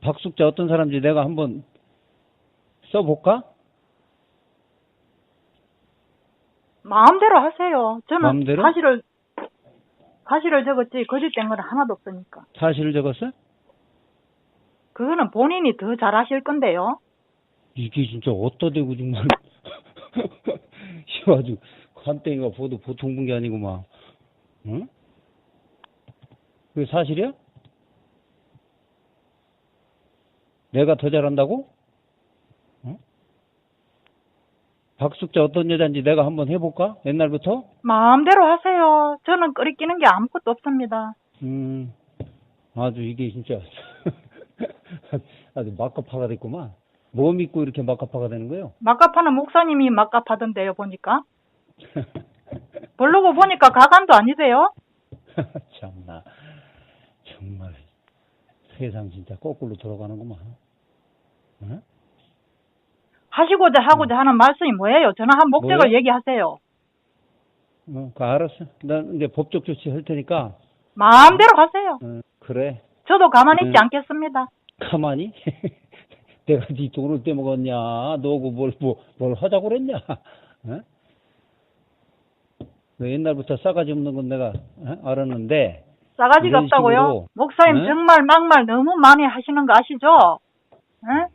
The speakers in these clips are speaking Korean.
박숙자 어떤 사람인지 내가 한번 써볼까? 마음대로 하세요. 저는 마음대로? 사실을 사실을 적었지 거짓된 건 하나도 없으니까. 사실을 적었어? 그거는 본인이 더 잘하실 건데요. 이게 진짜 어떠 대고 정말 이거 아주 간땡이가 보도 보통 본 게 아니구만 응? 그게 사실이야? 내가 더 잘한다고? 응? 박숙자 어떤 여자인지 내가 한번 해볼까? 옛날부터? 마음대로 하세요. 저는 끓이 끼는 게 아무것도 없습니다. 음 아주 이게 진짜 아주 막가파가 됐구만 뭐 믿고 이렇게 막가파가 되는 거예요? 막갑하는 목사님이 막갑하던데요, 보니까. 블로그 보니까 가관도 아니세요? 참나 정말 세상 진짜 거꾸로 돌아가는구만. 응? 하시고자 하고자 하는 말씀이 뭐예요? 저는 한 목적을 뭐요? 얘기하세요. 어, 그 알았어. 난 이제 법적 조치 할 테니까. 마음대로 하세요. 어, 그래. 저도 가만히 있지 음. 않겠습니다. 가만히. 내가 네 돈을 떼먹었냐? 너고 뭘, 뭐, 뭘 하자고 그랬냐? 어? 너 옛날부터 싸가지 없는 건 내가 어? 알았는데. 싸가지가 없다고요? 식으로, 목사님 네? 정말 막말 너무 많이 하시는 거 아시죠? 응?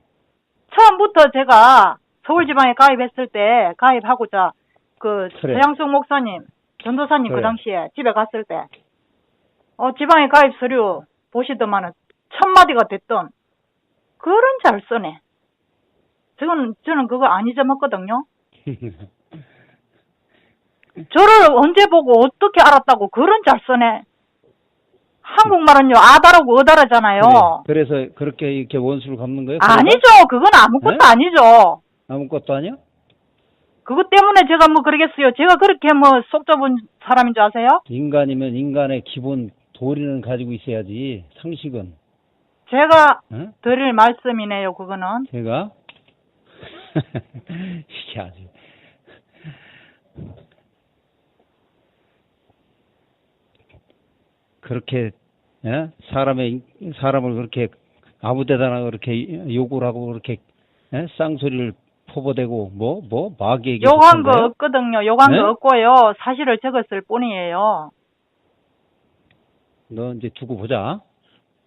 처음부터 제가 서울지방에 가입했을 때 가입하고자 그 그래. 서양숙 목사님, 전도사님 그 그래. 당시에 집에 갔을 때 어, 지방에 가입 서류 보시더만은 첫 마디가 됐던 그런 잘 써네. 저는 저는 그거 안 잊어먹거든요. 저를 언제 보고 어떻게 알았다고 그런 잘 써네. 한국말은요 아다라고 어다라잖아요. 그래. 그래서 그렇게 이렇게 원수를 갚는 거예요? 아니죠. 그건 아무것도 네? 아니죠. 아무것도 아니야? 그것 때문에 제가 뭐 그러겠어요. 제가 그렇게 뭐 속 좁은 사람인 줄 아세요? 인간이면 인간의 기본 도리는 가지고 있어야지 상식은 제가 어? 드릴 말씀이네요. 그거는 제가 이게 아주 그렇게 예? 사람의 사람을 그렇게 아무데다나 그렇게 욕을 하고 그렇게 예? 쌍소리를 퍼부대고 뭐 뭐 마귀에게 욕한 거? 없거든요. 욕한 네? 거 없고요. 사실을 적었을 뿐이에요. 너 이제 두고 보자.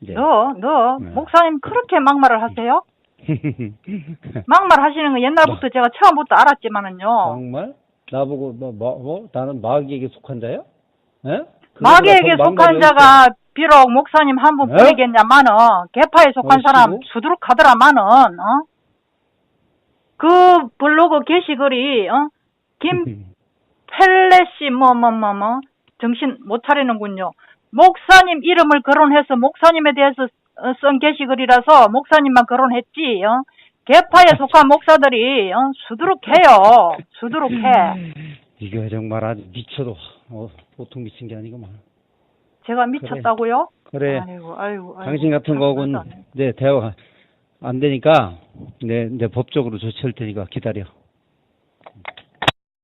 이제. 너, 너, 네. 목사님 그렇게 막말을 하세요? 막말 하시는 거 옛날부터 제가 처음부터 알았지만은요. 정말 나보고 뭐, 뭐, 뭐 나는 마귀에게 속한 자야? 예? 마귀에게 속한 자가 비록 목사님 한분 네? 뿐이겠냐마는 개파에 속한. 사람 수두룩 하더라마는 어? 그 블로그 게시글이 어? 김 펠레시 뭐뭐 뭐 뭐 정신 못 차리는군요. 목사님 이름을 거론해서 목사님에 대해서 어, 쓴 게시글이라서 목사님만 거론했지. 어? 개파에 속한 목사들이 어? 수두룩해요. 수두룩해. 이거 정말 아주 미쳐도 어, 보통 미친 게 아니구만. 제가 미쳤다고요? 그래. 아이고, 아이고, 아이고. 당신 같은 거하고는 해. 네, 대화가 안 되니까 네, 이제 법적으로 조치할 테니까 기다려.